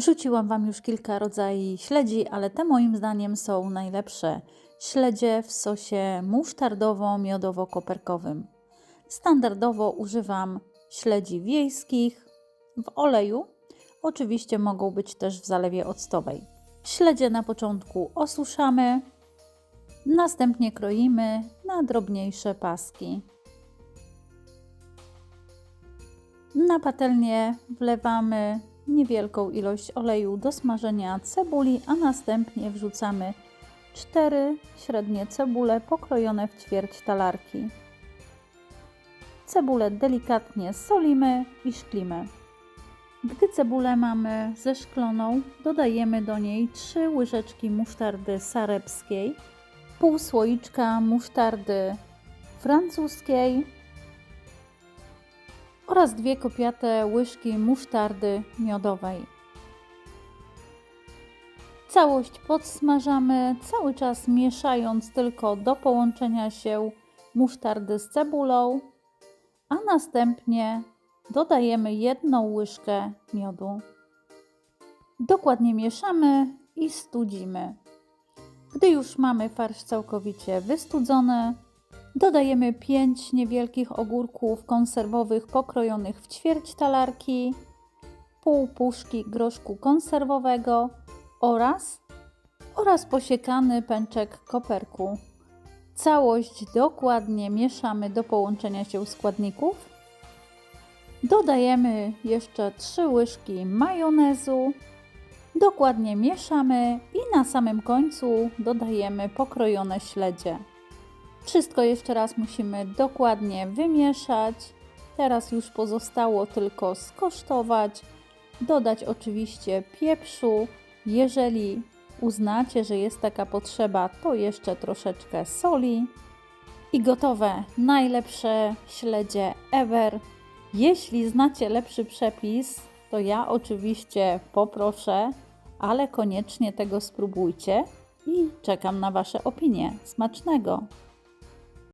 Rzuciłam Wam już kilka rodzajów śledzi, ale te moim zdaniem są najlepsze. Śledzie w sosie musztardowo-miodowo-koperkowym. Standardowo używam śledzi wiejskich w oleju. Oczywiście mogą być też w zalewie octowej. Śledzie na początku osuszamy, następnie kroimy na drobniejsze paski. Na patelnię wlewamy niewielką ilość oleju do smażenia cebuli, a następnie wrzucamy cztery średnie cebule pokrojone w ćwierć talarki. Cebulę delikatnie solimy i szklimy. Gdy cebulę mamy zeszkloną, dodajemy do niej 3 łyżeczki musztardy sarepskiej, pół słoiczka musztardy francuskiej oraz dwie kopiate łyżki musztardy miodowej. Całość podsmażamy, cały czas mieszając tylko do połączenia się musztardy z cebulą, a następnie dodajemy jedną łyżkę miodu. Dokładnie mieszamy i studzimy. Gdy już mamy farsz całkowicie wystudzony, dodajemy 5 niewielkich ogórków konserwowych pokrojonych w ćwierć talarki, pół puszki groszku konserwowego oraz, oraz posiekany pęczek koperku. Całość dokładnie mieszamy do połączenia się składników. Dodajemy jeszcze 3 łyżki majonezu. Dokładnie mieszamy i na samym końcu dodajemy pokrojone śledzie. Wszystko jeszcze raz musimy dokładnie wymieszać. Teraz już pozostało tylko skosztować, dodać oczywiście pieprzu. Jeżeli uznacie, że jest taka potrzeba, to jeszcze troszeczkę soli. I gotowe najlepsze śledzie ever. Jeśli znacie lepszy przepis, to ja oczywiście poproszę, ale koniecznie tego spróbujcie i czekam na Wasze opinie. Smacznego!